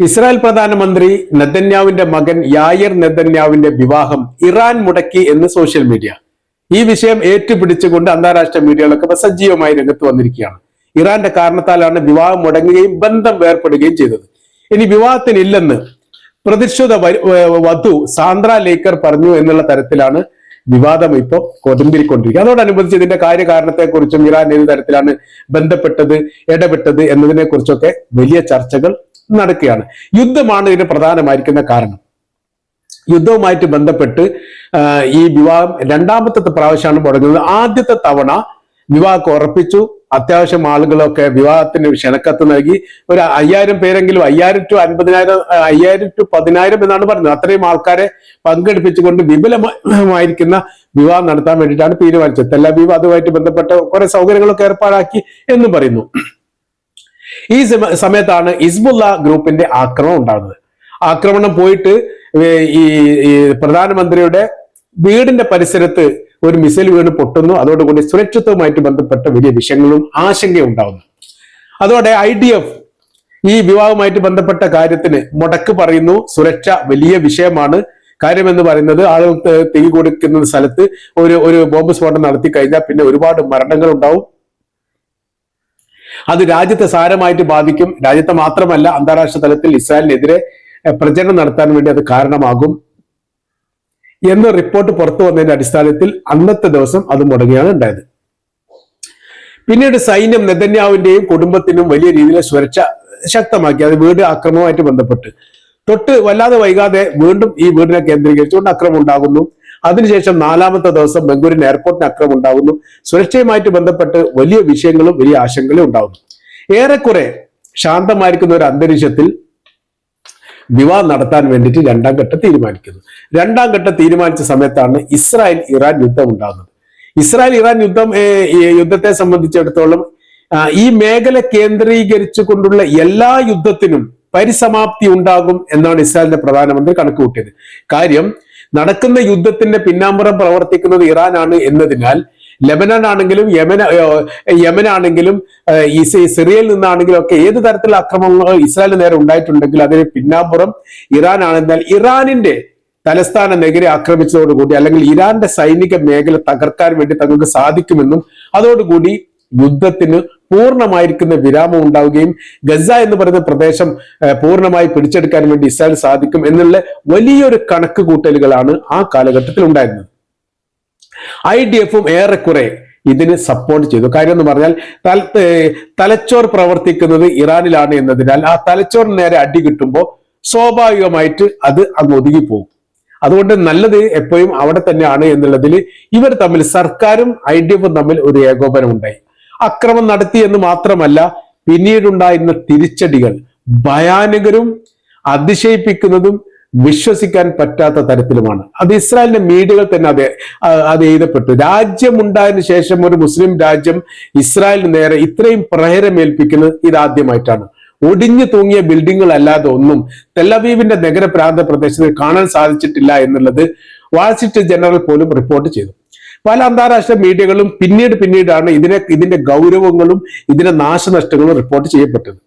Israel പ്രധാനമന്ത്രി നെതന്യാവിന്റെ മകൻ Yair നെതന്യാവിന്റെ വിവാഹം ഇറാൻ മുടക്കി എന്ന് സോഷ്യൽ മീഡിയ. ഈ വിഷയം ഏറ്റുപിടിച്ചുകൊണ്ട് അന്താരാഷ്ട്ര മീഡിയകളൊക്കെ സജീവമായി രംഗത്ത് വന്നിരിക്കുകയാണ്. ഇറാന്റെ കാരണത്താലാണ് വിവാഹം മുടങ്ങുകയും ബന്ധം വേർപ്പെടുകയും ചെയ്തത്. ഇനി വിവാഹത്തിനില്ലെന്ന് പ്രതിഷ്ഠിത വധു സാന്ദ്ര ലേക്കർ പറഞ്ഞു എന്നുള്ള തരത്തിലാണ് വിവാദം ഇപ്പോൾ കൊതുമ്പിരിക്കൊണ്ടിരിക്കുക. അതോടനുബന്ധിച്ച് ഇതിന്റെ കാര്യകാരണത്തെക്കുറിച്ചും ഇറാൻ ഏത് തരത്തിലാണ് ബന്ധപ്പെട്ടത് ഇടപെട്ടത് എന്നതിനെ കുറിച്ചൊക്കെ വലിയ ചർച്ചകൾ നടക്കുകയാണ്. യുദ്ധമാണ് ഇതിന് പ്രധാനമായിരിക്കുന്ന കാരണം. യുദ്ധവുമായിട്ട് ബന്ധപ്പെട്ട് ഈ വിവാഹം രണ്ടാമത്തെ പ്രാവശ്യമാണ് മുടങ്ങുന്നത്. ആദ്യത്തെ തവണ വിവാഹം ഉറപ്പിച്ചു. അത്യാവശ്യം ആളുകളൊക്കെ വിവാഹത്തിന് ക്ഷണക്കത്ത് നൽകി. ഒരു അയ്യായിരം പേരെങ്കിലും അയ്യായിരം ടു അൻപതിനായിരം അയ്യായിരം ടു പതിനായിരം എന്നാണ് പറഞ്ഞത്. അത്രയും ആൾക്കാരെ പങ്കെടുപ്പിച്ചുകൊണ്ട് വിപുലമായിരിക്കുന്ന വിവാഹം നടത്താൻ വേണ്ടിയിട്ടാണ് തീരുമാനിച്ചത്. തെല്ലബീവ് അതുമായിട്ട് ബന്ധപ്പെട്ട കുറെ സൗകര്യങ്ങളൊക്കെ ഏർപ്പാടാക്കി എന്ന് പറയുന്നു. ഈ സമയത്താണ് ഇസ്ബുല്ല ഗ്രൂപ്പിന്റെ ആക്രമണം ഉണ്ടാകുന്നത്. ആക്രമണം പോയിട്ട് ഈ പ്രധാനമന്ത്രിയുടെ വീടിന്റെ പരിസരത്ത് ഒരു മിസൈൽ വീണ് പൊട്ടുന്നു. അതോടുകൂടി സുരക്ഷിതവുമായിട്ട് ബന്ധപ്പെട്ട വലിയ വിഷയങ്ങളും ആശങ്കയും ഉണ്ടാകുന്നു. അതോടെ ഐ ഡി എഫ് ഈ വിവാഹവുമായിട്ട് ബന്ധപ്പെട്ട കാര്യത്തിന് മുടക്ക് പറയുന്നു. സുരക്ഷ വലിയ വിഷയമാണ്. കാര്യമെന്ന് പറയുന്നത് ആളുകൾ തീ കൊടുക്കുന്ന സ്ഥലത്ത് ഒരു ഒരു ബോംബ് സ്ഫോടനം നടത്തി കഴിഞ്ഞാൽ പിന്നെ ഒരുപാട് മരണങ്ങൾ ഉണ്ടാവും. അത് രാജ്യത്തെ സാരമായിട്ട് ബാധിക്കും. രാജ്യത്തെ മാത്രമല്ല അന്താരാഷ്ട്ര തലത്തിൽ ഇസ്രായേലിനെതിരെ പ്രചരണം നടത്താൻ വേണ്ടി അത് കാരണമാകും. എന്ന റിപ്പോർട്ട് പുറത്തു വന്നതിന്റെ അടിസ്ഥാനത്തിൽ അന്നത്തെ ദിവസം അത് മുടങ്ങിയാണ് ഉണ്ടായത്. പിന്നീട് സൈന്യം നെതന്യാവിന്റെയും കുടുംബത്തിനും വലിയ രീതിയിലെ സുരക്ഷ ശക്തമാക്കി. അത് വീട് ആക്രമണവുമായിട്ട് ബന്ധപ്പെട്ട്. തൊട്ട് വല്ലാതെ വൈകാതെ വീണ്ടും ഈ വീടിനെ കേന്ദ്രീകരിച്ചുകൊണ്ട് അക്രമം ഉണ്ടാകുന്നു. അതിനുശേഷം നാലാമത്തെ ദിവസം ബംഗൂരിന് എയർപോർട്ടിന് അക്രമം ഉണ്ടാകുന്നു സുരക്ഷയുമായിട്ട് ബന്ധപ്പെട്ട് വലിയ വിഷയങ്ങളും വലിയ ആശങ്കകളും ഉണ്ടാകുന്നു ഏറെക്കുറെ ശാന്തമായിരിക്കുന്ന ഒരു അന്തരീക്ഷത്തിൽ വിവാഹം നടത്താൻ വേണ്ടിയിട്ട് രണ്ടാം ഘട്ടം തീരുമാനിക്കുന്നു. രണ്ടാം ഘട്ടം തീരുമാനിച്ച സമയത്താണ് ഇസ്രായേൽ ഇറാൻ യുദ്ധം ഉണ്ടാകുന്നത് ഇസ്രായേൽ ഇറാൻ യുദ്ധം യുദ്ധത്തെ സംബന്ധിച്ചിടത്തോളം ഈ മേഖല കേന്ദ്രീകരിച്ചു കൊണ്ടുള്ള എല്ലാ യുദ്ധത്തിനും പരിസമാപ്തി ഉണ്ടാകും എന്നാണ് ഇസ്രായേലിന്റെ പ്രധാനമന്ത്രി കണക്ക് കൂട്ടിയത് കാര്യം നടക്കുന്ന യുദ്ധത്തിന്റെ പിന്നാമ്പുറം പ്രവർത്തിക്കുന്നത് ഇറാനാണ് എന്നതിനാൽ ലെബനൻ ആണെങ്കിലും യമന യമനാണെങ്കിലും സിറിയയിൽ നിന്നാണെങ്കിലും ഒക്കെ ഏത് തരത്തിലുള്ള അക്രമങ്ങൾ ഇസ്രായേലിന് നേരെ ഉണ്ടായിട്ടുണ്ടെങ്കിൽ അതിന് പിന്നാമ്പുറം ഇറാൻ ആണെന്നാൽ ഇറാനിന്റെ തലസ്ഥാന നഗരി ആക്രമിച്ചതോടുകൂടി അല്ലെങ്കിൽ ഇറാന്റെ സൈനിക മേഖല തകർക്കാൻ വേണ്ടി തങ്ങൾക്ക് സാധിക്കുമെന്നും അതോടുകൂടി യുദ്ധത്തിന് പൂർണമായിരിക്കുന്ന വിരാമം ഉണ്ടാവുകയും ഗസ എന്ന് പറയുന്ന പ്രദേശം പൂർണമായി പിടിച്ചെടുക്കാൻ വേണ്ടി ഇസ്രായേൽ സാധിക്കും എന്നുള്ള വലിയൊരു കണക്ക് കൂട്ടലുകളാണ് ആ കാലഘട്ടത്തിൽ ഉണ്ടായിരുന്നത്. ഐ ഡി എഫും ഏറെക്കുറെ ഇതിന് സപ്പോർട്ട് ചെയ്തു. കാര്യം എന്ന് പറഞ്ഞാൽ തലച്ചോർ പ്രവർത്തിക്കുന്നത് ഇറാനിലാണ് എന്നതിനാൽ ആ തലച്ചോറിന് നേരെ അടി കിട്ടുമ്പോൾ സ്വാഭാവികമായിട്ട് അത് അങ്ങ് ഒതുങ്ങിപ്പോകും. അതുകൊണ്ട് നല്ലത് എപ്പോഴും അവിടെ തന്നെയാണ് എന്നുള്ളതിൽ ഇവർ തമ്മിൽ സർക്കാരും ഐ ഡി എഫും തമ്മിൽ ഒരു ഏകോപനം ഉണ്ടായി അക്രമം നടത്തി എന്ന് മാത്രമല്ല പിന്നീടുണ്ടായിരുന്ന തിരിച്ചടികൾ ഭയാനകരും അതിശയിപ്പിക്കുന്നതും വിശ്വസിക്കാൻ പറ്റാത്ത തരത്തിലുമാണ്. അത് ഇസ്രായേലിന്റെ മീഡിയകൾ തന്നെ അത് അത് എഴുതപ്പെട്ടു. രാജ്യമുണ്ടായതിനു ശേഷം ഒരു മുസ്ലിം രാജ്യം ഇസ്രായേലിന് നേരെ ഇത്രയും പ്രഹരമേൽപ്പിക്കുന്നത് ഇതാദ്യമായിട്ടാണ്. ഒടിഞ്ഞു തൂങ്ങിയ ബിൽഡിങ്ങുകൾ അല്ലാതെ ഒന്നും തെല്ലവീവിന്റെ നഗരപ്രാന്ത പ്രദേശത്ത് കാണാൻ സാധിച്ചിട്ടില്ല എന്നുള്ളത് വാൾസിറ്റ് ജനറൽ പോലും റിപ്പോർട്ട് ചെയ്തു. പല അന്താരാഷ്ട്ര മീഡിയകളും പിന്നീട് പിന്നീടാണ് ഇതിനെ ഇതിന്റെ ഗൗരവങ്ങളും ഇതിന്റെ നാശനഷ്ടങ്ങളും റിപ്പോർട്ട് ചെയ്യപ്പെട്ടത്.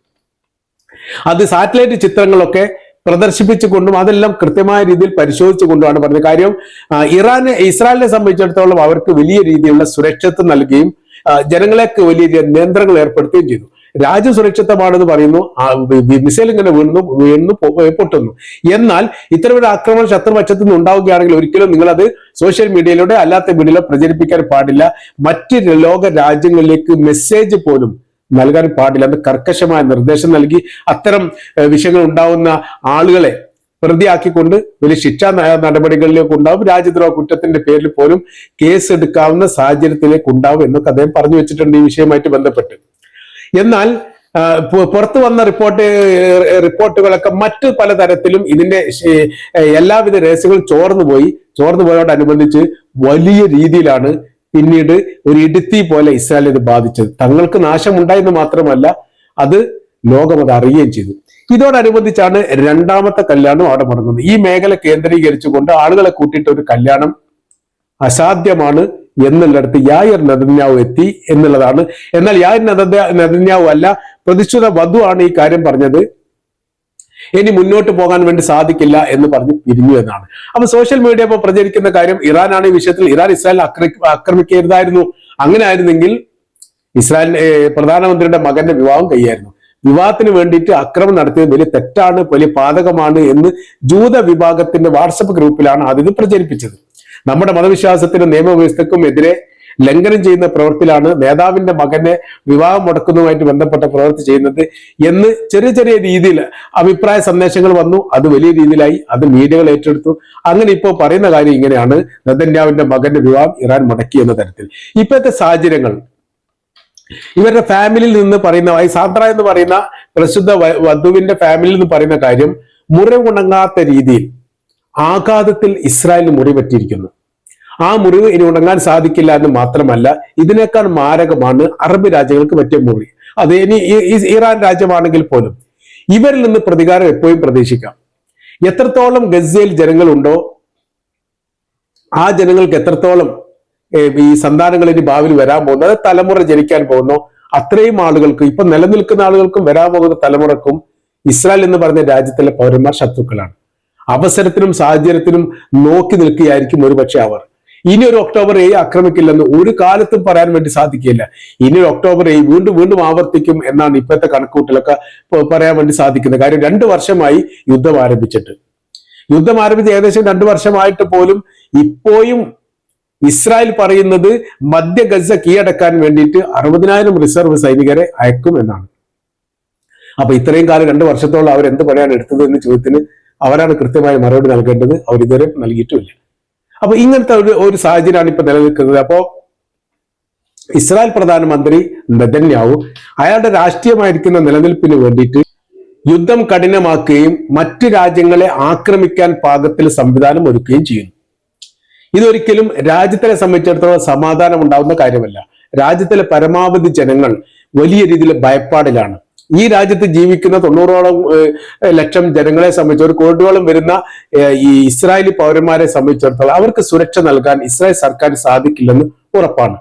അത് സാറ്റലൈറ്റ് ചിത്രങ്ങളൊക്കെ പ്രദർശിപ്പിച്ചുകൊണ്ടും അതെല്ലാം കൃത്യമായ രീതിയിൽ പരിശോധിച്ചുകൊണ്ടുമാണ് പറഞ്ഞത്. കാര്യം ഇറാനെ ഇസ്രായേലിനെ സംബന്ധിച്ചിടത്തോളം അവർക്ക് വലിയ രീതിയിലുള്ള സുരക്ഷിതത്വം നൽകുകയും ജനങ്ങളെയൊക്കെ വലിയ നിയന്ത്രണങ്ങൾ ഏർപ്പെടുത്തുകയും ചെയ്തു. രാജ്യം സുരക്ഷിതമാണെന്ന് പറയുന്നു മിസൈൽ ഇങ്ങനെ വീണു വീണു പൊട്ടുന്നു. എന്നാൽ ഇത്തരമൊരു ആക്രമണം ശത്രുപക്ഷത്തു നിന്ന് ഉണ്ടാവുകയാണെങ്കിൽ ഒരിക്കലും അത് സോഷ്യൽ മീഡിയയിലൂടെ അല്ലാത്ത മീഡിയയിലോ പ്രചരിപ്പിക്കാൻ പാടില്ല. മറ്റ് ലോക രാജ്യങ്ങളിലേക്ക് മെസ്സേജ് പോലും നൽകാൻ പാടില്ല. എന്ന് കർക്കശമായ നിർദ്ദേശം നൽകി അത്തരം വിഷയങ്ങൾ ഉണ്ടാവുന്ന ആളുകളെ പ്രതിയാക്കിക്കൊണ്ട് വലിയ ശിക്ഷാ നടപടികളിലേക്ക് ഉണ്ടാവും. രാജ്യദ്രോഹ കുറ്റത്തിന്റെ പേരിൽ പോലും കേസ് എടുക്കാവുന്ന സാഹചര്യത്തിലേക്ക് ഉണ്ടാവും എന്നൊക്കെ അദ്ദേഹം പറഞ്ഞു വെച്ചിട്ടുണ്ട് ഈ വിഷയമായിട്ട് ബന്ധപ്പെട്ട്. എന്നാൽ പുറത്തു വന്ന റിപ്പോർട്ട് റിപ്പോർട്ടുകളൊക്കെ മറ്റു പലതരത്തിലും ഇതിന്റെ എല്ലാവിധ രഹസ്യങ്ങളും ചോർന്നു പോയി. ചോർന്നു പോയതോടനുബന്ധിച്ച് വലിയ രീതിയിലാണ് പിന്നീട് ഒരു ഇടുത്തി പോലെ ഇസ്രായേൽ ഇത് ബാധിച്ചത്. തങ്ങൾക്ക് നാശമുണ്ടായെന്ന് മാത്രമല്ല അത് ലോകം അത് അറിയുകയും ചെയ്തു. ഇതോടനുബന്ധിച്ചാണ് രണ്ടാമത്തെ കല്യാണം അവിടെ മുടങ്ങുന്നത്. ഈ മേഖല കേന്ദ്രീകരിച്ചുകൊണ്ട് ആളുകളെ കൂട്ടിയിട്ട് ഒരു കല്യാണം അസാധ്യമാണ്. എന്നുള്ളിടത്ത് യായർ നെതന്യാവ് എത്തി എന്നുള്ളതാണ്. എന്നാൽ യായർ നെതന്യാ- നെതന്യാവ് അല്ല പ്രതിഷ്ഠിത വധു ആണ് ഈ കാര്യം പറഞ്ഞത്. ഇനി മുന്നോട്ട് പോകാൻ വേണ്ടി സാധിക്കില്ല എന്ന് പറഞ്ഞ് പിരിഞ്ഞു എന്നാണ്. അപ്പൊ സോഷ്യൽ മീഡിയ ഇപ്പോൾ പ്രചരിക്കുന്ന കാര്യം ഇറാനാണ് ഈ വിഷയത്തിൽ. ഇറാൻ ഇസ്രായേൽ ആക്രമിക്കരുതായിരുന്നു. അങ്ങനെ ആയിരുന്നെങ്കിൽ ഇസ്രായേൽ പ്രധാനമന്ത്രിയുടെ മകന്റെ വിവാഹം കൈയായിരുന്നു വിവാഹത്തിന് വേണ്ടിയിട്ട് അക്രമം നടത്തിയത് വലിയ തെറ്റാണ് വലിയ പാതകമാണ് എന്ന് ജൂത വിഭാഗത്തിന്റെ വാട്സപ്പ് ഗ്രൂപ്പിലാണ് അതിന് പ്രചരിപ്പിച്ചത്. നമ്മുടെ മതവിശ്വാസത്തിനും നിയമവ്യവസ്ഥക്കും എതിരെ ലംഘനം ചെയ്യുന്ന പ്രവൃത്തിയിലാണ് നേതാവിന്റെ മകനെ വിവാഹം മുടക്കുന്നതുമായിട്ട് ബന്ധപ്പെട്ട പ്രവൃത്തി ചെയ്യുന്നത് എന്ന് ചെറിയ ചെറിയ രീതിയിൽ അഭിപ്രായ സന്ദേശങ്ങൾ വന്നു. അത് വലിയ രീതിയിലായി. അത് മീഡിയകൾ ഏറ്റെടുത്തു. അങ്ങനെ ഇപ്പോൾ പറയുന്ന കാര്യം ഇങ്ങനെയാണ്. നദന്യാവിന്റെ മകന്റെ വിവാഹം ഇറാൻ മുടക്കി എന്ന തരത്തിൽ. ഇപ്പോഴത്തെ സാഹചര്യങ്ങൾ. ഇവരുടെ ഫാമിലിയിൽ നിന്ന് പറയുന്ന സാന്ദ്ര എന്ന് പറയുന്ന പ്രസിദ്ധ വധുവിന്റെ ഫാമിലിയിൽ നിന്ന് പറയുന്ന കാര്യം മുറിവുണങ്ങാത്ത രീതിയിൽ ആഘാതത്തിൽ ഇസ്രായേലിന് മുറി പറ്റിയിരിക്കുന്നു ആ മുറിവ് ഇനി ഉണങ്ങാൻ സാധിക്കില്ല എന്ന് മാത്രമല്ല ഇതിനേക്കാൾ മാരകമാണ് അറബ് രാജ്യങ്ങൾക്ക് പറ്റിയ മുറി. അത് ഇനി ഇറാൻ രാജ്യമാണെങ്കിൽ പോലും. ഇവരിൽ നിന്ന് പ്രതികാരം എപ്പോഴും പ്രതീക്ഷിക്കാം. എത്രത്തോളം ഗസയിൽ ജനങ്ങളുണ്ടോ ആ ജനങ്ങൾക്ക് എത്രത്തോളം ഈ സന്താനങ്ങൾ ഇനി ഭാവിയിൽ വരാൻ പോകുന്നു അത് തലമുറ ജനിക്കാൻ പോകുന്നു അത്രയും ആളുകൾക്കും ഇപ്പൊ നിലനിൽക്കുന്ന ആളുകൾക്കും വരാൻ പോകുന്ന തലമുറക്കും ഇസ്രായേൽ എന്ന് പറഞ്ഞ രാജ്യത്തിലെ പൗരന്മാർ ശത്രുക്കളാണ്. അവസരത്തിനും സാഹചര്യത്തിനും നോക്കി നിൽക്കുകയായിരിക്കും ഒരുപക്ഷെ അവർ. ഇനി ഒരു ഒക്ടോബർ ഏഴ് ആക്രമിക്കില്ലെന്ന് ഒരു കാലത്തും പറയാൻ വേണ്ടി സാധിക്കില്ല ഇനി ഒരു ഒക്ടോബർ ഏഴ് വീണ്ടും വീണ്ടും ആവർത്തിക്കും എന്നാണ് ഇപ്പോഴത്തെ കണക്കൂട്ടിലൊക്കെ പറയാൻ വേണ്ടി സാധിക്കുന്നത്. കാര്യം രണ്ടു വർഷമായി യുദ്ധം ആരംഭിച്ചിട്ട്. യുദ്ധം ആരംഭിച്ച് ഏകദേശം രണ്ടു വർഷമായിട്ട് പോലും ഇപ്പോഴും ഇസ്രായേൽ പറയുന്നത് മധ്യ ഗസ കീഴടക്കാൻ വേണ്ടിയിട്ട് അറുപതിനായിരം റിസർവ് സൈനികരെ അയക്കും എന്നാണ്. അപ്പൊ ഇത്രയും കാലം രണ്ടു വർഷത്തോളം അവർ എന്ത് പണിയാണ് എടുത്തത് എന്ന് ചോദ്യത്തിന് അവരാണ് കൃത്യമായ മറുപടി നൽകേണ്ടത് അവർ ഇതുവരെ നൽകിയിട്ടുമില്ല. അപ്പൊ ഇങ്ങനത്തെ ഒരു ഒരു സാഹചര്യമാണ് ഇപ്പൊ നിലനിൽക്കുന്നത്. അപ്പോ ഇസ്രായേൽ പ്രധാനമന്ത്രി നെതന്യാവു അയാളുടെ രാഷ്ട്രീയമായിരിക്കുന്ന നിലനിൽപ്പിന് വേണ്ടിയിട്ട് യുദ്ധം കഠിനമാക്കുകയും മറ്റു രാജ്യങ്ങളെ ആക്രമിക്കാൻ പാകത്തിൽ സംവിധാനം ഒരുക്കുകയും ചെയ്യുന്നു. ഇതൊരിക്കലും രാജ്യത്തിനെ സംബന്ധിച്ചിടത്തോളം സമാധാനം ഉണ്ടാവുന്ന കാര്യമല്ല. രാജ്യത്തിലെ പരമാവധി ജനങ്ങൾ വലിയ രീതിയിൽ ഭയപ്പാടിലാണ്. ഈ രാജ്യത്ത് ജീവിക്കുന്ന തൊണ്ണൂറോളം ലക്ഷം ജനങ്ങളെ സംബന്ധിച്ച് ഒരു കോടിയോളം വരുന്ന ഈ ഇസ്രായേലി പൗരന്മാരെ സംബന്ധിച്ചിടത്തോളം അവർക്ക് സുരക്ഷ നൽകാൻ ഇസ്രായേൽ സർക്കാർ സാധിക്കില്ലെന്ന് ഉറപ്പാണ്.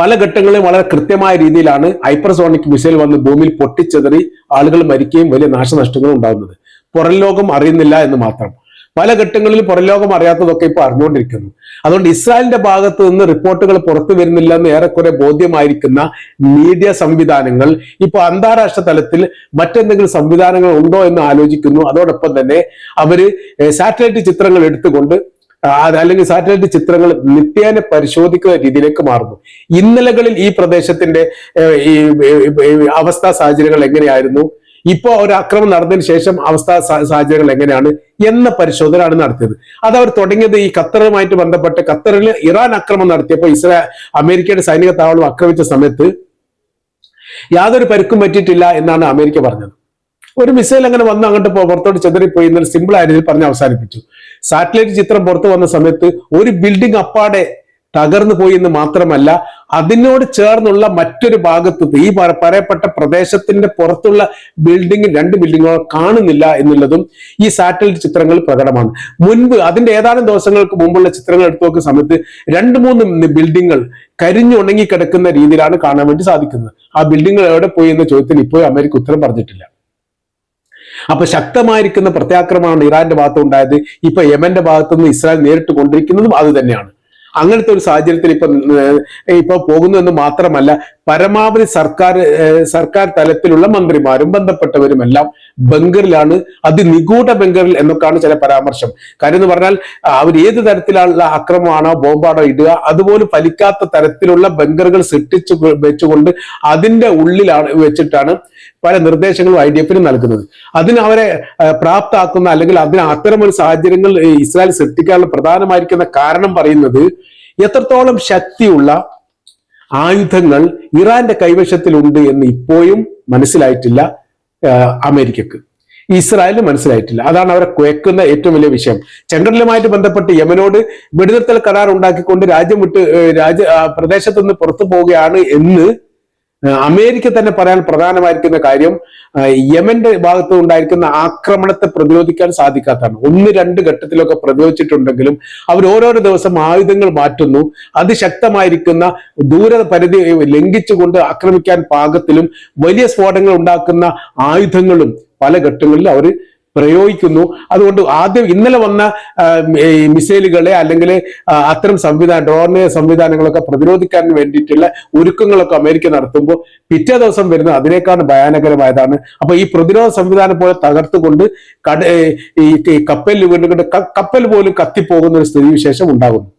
പല ഘട്ടങ്ങളിലും വളരെ കൃത്യമായ രീതിയിലാണ് ഹൈപ്പർസോണിക് മിസൈൽ വന്ന് ഭൂമിയിൽ പൊട്ടിച്ചെതറി ആളുകൾ മരിക്കുകയും വലിയ നാശനഷ്ടങ്ങളും ഉണ്ടാകുന്നത്. പുറം ലോകം അറിയുന്നില്ല എന്ന് മാത്രം. പല ഘട്ടങ്ങളിൽ പുറലോകം അറിയാത്തതൊക്കെ ഇപ്പോൾ അറിഞ്ഞുകൊണ്ടിരിക്കുന്നു. അതുകൊണ്ട് ഇസ്രായേലിന്റെ ഭാഗത്ത് നിന്ന് റിപ്പോർട്ടുകൾ പുറത്തു വരുന്നില്ല എന്ന് ഏറെക്കുറെ ബോധ്യമായിരിക്കുന്ന മീഡിയ സംവിധാനങ്ങൾ ഇപ്പോൾ അന്താരാഷ്ട്ര തലത്തിൽ മറ്റെന്തെങ്കിലും സംവിധാനങ്ങൾ ഉണ്ടോ എന്ന് ആലോചിക്കുന്നു. അതോടൊപ്പം തന്നെ അവർ സാറ്റലൈറ്റ് ചിത്രങ്ങൾ എടുത്തുകൊണ്ട് അല്ലെങ്കിൽ സാറ്റലൈറ്റ് ചിത്രങ്ങൾ നിത്യേന പരിശോധിക്കുന്ന രീതിയിലേക്ക് മാറുന്നു. ഇന്നലകളിൽ ഈ പ്രദേശത്തിന്റെ ഈ അവസ്ഥ സാഹചര്യങ്ങൾ എങ്ങനെയായിരുന്നു? ഇപ്പോ ഒരു അക്രമം നടന്നതിന് ശേഷം അവസ്ഥ സാഹചര്യങ്ങൾ എങ്ങനെയാണ് എന്ന പരിശോധനയാണ് നടത്തിയത്. അത് അവർ തുടങ്ങിയത് ഈ ഖത്തറുമായിട്ട് ബന്ധപ്പെട്ട് ഖത്തറിൽ ഇറാൻ അക്രമം നടത്തിയപ്പോൾ ഇസ്രായേൽ അമേരിക്കയുടെ സൈനിക താവളം ആക്രമിച്ച സമയത്ത് യാതൊരു പരുക്കും പറ്റിയിട്ടില്ല എന്നാണ് അമേരിക്ക പറഞ്ഞത്. ഒരു മിസൈൽ അങ്ങനെ വന്ന് അങ്ങോട്ട് പുറത്തോട്ട് ചെതറിപ്പോയി എന്നൊരു സിമ്പിൾ ആയ രീതിയിൽ പറഞ്ഞ് അവസാനിപ്പിച്ചു. സാറ്റലൈറ്റ് ചിത്രം പുറത്തു വന്ന സമയത്ത് ഒരു ബിൽഡിംഗ് അപ്പാടെ തകർന്നു പോയി എന്ന് മാത്രമല്ല അതിനോട് ചേർന്നുള്ള മറ്റൊരു ഭാഗത്ത് ഈ പറ- പറയപ്പെട്ട പ്രദേശത്തിന്റെ പുറത്തുള്ള ബിൽഡിംഗ് രണ്ട് ബിൽഡിങ്ങുകൾ കാണുന്നില്ല എന്നുള്ളതും ഈ സാറ്റലൈറ്റ് ചിത്രങ്ങൾ പ്രകടമാണ്. മുൻപ് അതിന്റെ ഏതാനും ദിവസങ്ങൾക്ക് മുമ്പുള്ള ചിത്രങ്ങൾ എടുത്തു നോക്കുന്ന സമയത്ത് രണ്ട് മൂന്ന് ബിൽഡിങ്ങൾ കരിഞ്ഞുണങ്ങി കിടക്കുന്ന രീതിയിലാണ് കാണാൻ വേണ്ടി സാധിക്കുന്നത്. ആ ബിൽഡിങ്ങൾ എവിടെ പോയി എന്ന ചോദ്യത്തിന് ഇപ്പോഴും അമേരിക്ക ഉത്തരം പറഞ്ഞിട്ടില്ല. അപ്പൊ ശക്തമായിരിക്കുന്ന പ്രത്യാക്രമണമാണ് ഇറാന്റെ ഭാഗത്ത് ഉണ്ടായത് ഇപ്പൊ യമന്റെ ഭാഗത്തുനിന്ന് ഇസ്രായേൽ നേരിട്ട് കൊണ്ടിരിക്കുന്നതും അത് തന്നെയാണ്. അങ്ങനത്തെ ഒരു സാഹചര്യത്തിൽ ഇപ്പൊ ഇപ്പൊ പോകുന്നു എന്ന് മാത്രമല്ല പരമാവധി സർക്കാർ സർക്കാർ തലത്തിലുള്ള മന്ത്രിമാരും ബന്ധപ്പെട്ടവരും എല്ലാം ബംഗറിലാണ് അതിനിഗൂഢ ബംഗറിൽ എന്നൊക്കെയാണ് ചില പരാമർശം. കാര്യം എന്ന് പറഞ്ഞാൽ അവർ ഏത് തരത്തിലുള്ള അക്രമമാണോ ബോംബാണോ ഇടുക അതുപോലെ ഫലിക്കാത്ത തരത്തിലുള്ള ബംഗറുകൾ സൃഷ്ടിച്ചു വെച്ചുകൊണ്ട് അതിന്റെ ഉള്ളിലാണ് വെച്ചിട്ടാണ് പല നിർദ്ദേശങ്ങളും ഐ ഡി എഫിന് നൽകുന്നത്. അതിന് അവരെ പ്രാപ്താക്കുന്ന അല്ലെങ്കിൽ അതിന് അത്തരമൊരു സാഹചര്യങ്ങൾ ഇസ്രായേൽ സൃഷ്ടിക്കാനുള്ള പ്രധാനമായിരിക്കുന്ന കാരണം പറയുന്നത് എത്രത്തോളം ശക്തിയുള്ള ആയുധങ്ങൾ ഇറാന്റെ കൈവശത്തിലുണ്ട് എന്ന് ഇപ്പോഴും മനസ്സിലായിട്ടില്ല അമേരിക്കക്ക്. ഇസ്രായേലിന് മനസ്സിലായിട്ടില്ല. അതാണ് അവരെ കുഴക്കുന്ന ഏറ്റവും വലിയ വിഷയം. ചെങ്കടലുമായിട്ട് ബന്ധപ്പെട്ട് യമനോട് വെടിനിർത്തൽ കരാർ ഉണ്ടാക്കിക്കൊണ്ട് രാജ്യം വിട്ട് രാജ്യ പ്രദേശത്തുനിന്ന് പുറത്തു പോവുകയാണ് എന്ന് അമേരിക്ക തന്നെ പറയാൻ പ്രധാനമായിരിക്കുന്ന കാര്യം യമന്റെ ഭാഗത്ത് ഉണ്ടായിരിക്കുന്ന ആക്രമണത്തെ പ്രതിരോധിക്കാൻ സാധിക്കാത്തതാണ്. ഒന്ന് രണ്ട് ഘട്ടത്തിലൊക്കെ പ്രതിരോധിച്ചിട്ടുണ്ടെങ്കിലും അവർ ഓരോരോ ദിവസം ആയുധങ്ങൾ മാറ്റുന്നു. അതിശക്തമായിരിക്കുന്ന ദൂരപരിധി ലംഘിച്ചുകൊണ്ട് ആക്രമിക്കാൻ പാകത്തിലും വലിയ സ്ഫോടനങ്ങൾ ഉണ്ടാക്കുന്ന ആയുധങ്ങളും പല ഘട്ടങ്ങളിൽ അവർ പ്രയോഗിക്കുന്നു. അതുകൊണ്ട് ആദ്യം ഇന്നലെ വന്ന മിസൈലുകളെ അല്ലെങ്കിൽ അത്തരം സംവിധാന ഡ്രോൺ സംവിധാനങ്ങളൊക്കെ പ്രതിരോധിക്കാൻ വേണ്ടിയിട്ടുള്ള ഒരുക്കങ്ങളൊക്കെ അമേരിക്ക നടത്തുമ്പോൾ പിറ്റേ ദിവസം വരുന്ന അതിനേക്കാൾ ഭയാനകരമായതാണ്. അപ്പൊ ഈ പ്രതിരോധ സംവിധാനം പോലെ തകർത്തുകൊണ്ട് കട ഈ കപ്പലിൽ വീണ്ടും കപ്പൽ പോലും കത്തിപ്പോകുന്ന ഒരു സ്ഥിതിവിശേഷം ഉണ്ടാകുന്നു.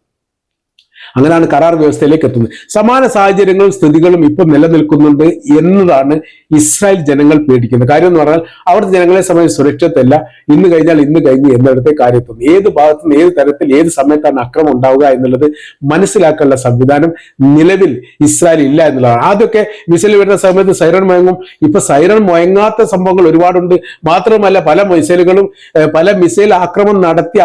അങ്ങനെയാണ് കരാർ വ്യവസ്ഥയിലേക്ക് എത്തുന്നത്. സമാന സാഹചര്യങ്ങളും സ്ഥിതികളും ഇപ്പം നിലനിൽക്കുന്നുണ്ട് എന്നതാണ് ഇസ്രായേൽ ജനങ്ങൾ പേടിക്കുന്നത്. കാര്യം എന്ന് പറഞ്ഞാൽ അവരുടെ ജനങ്ങളെ സംബന്ധിച്ച് സുരക്ഷിതല്ല ഇന്ന് കഴിഞ്ഞാൽ ഇന്ന് കഴിഞ്ഞ് എന്നിടത്തെ കാര്യത്തുന്നു ഏത് ഭാഗത്തു നിന്ന് ഏത് തരത്തിൽ ഏത് സമയത്താണ് അക്രമം ഉണ്ടാവുക എന്നുള്ളത് മനസ്സിലാക്കാനുള്ള സംവിധാനം നിലവിൽ ഇസ്രായേൽ ഇല്ല എന്നുള്ളതാണ്. ആദ്യമൊക്കെ മിസൈൽ വരുന്ന സമയത്ത് സൈറൺ മുഴങ്ങും ഇപ്പൊ സൈറൺ മുഴങ്ങാത്ത സംഭവങ്ങൾ ഒരുപാടുണ്ട്. മാത്രമല്ല പല മിസൈലുകളും പല മിസൈൽ ആക്രമണം നടത്തിയ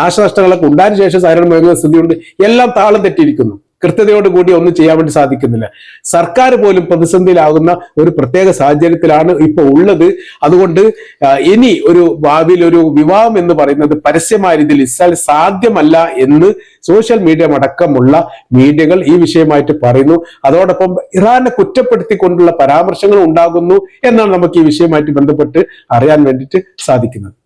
നാശനഷ്ടങ്ങളൊക്കെ ഉണ്ടായതിനു ശേഷം സൈറൺ മുഴങ്ങുന്ന സ്ഥിതിയുണ്ട്. എല്ലാം താളം തെറ്റിയിരിക്കുന്നു. കൃത്യതയോടുകൂടി ഒന്നും ചെയ്യാൻ വേണ്ടി സാധിക്കുന്നില്ല. സർക്കാർ പോലും പ്രതിസന്ധിയിലാകുന്ന ഒരു പ്രത്യേക സാഹചര്യത്തിലാണ് ഇപ്പോൾ ഉള്ളത്. അതുകൊണ്ട് ഇനി ഒരു ഭാവിയിൽ ഒരു വിവാഹം എന്ന് പറയുന്നത് പരസ്യമായ രീതിയിൽ ഇസ്രായേൽ സാധ്യമല്ല എന്ന് സോഷ്യൽ മീഡിയ അടക്കമുള്ള മീഡിയകൾ ഈ വിഷയമായിട്ട് പറയുന്നു. അതോടൊപ്പം ഇറാനെ കുറ്റപ്പെടുത്തിക്കൊണ്ടുള്ള പരാമർശങ്ങൾ ഉണ്ടാകുന്നു എന്നാണ് നമുക്ക് ഈ വിഷയമായിട്ട് ബന്ധപ്പെട്ട് അറിയാൻ വേണ്ടിയിട്ട് സാധിക്കുന്നത്.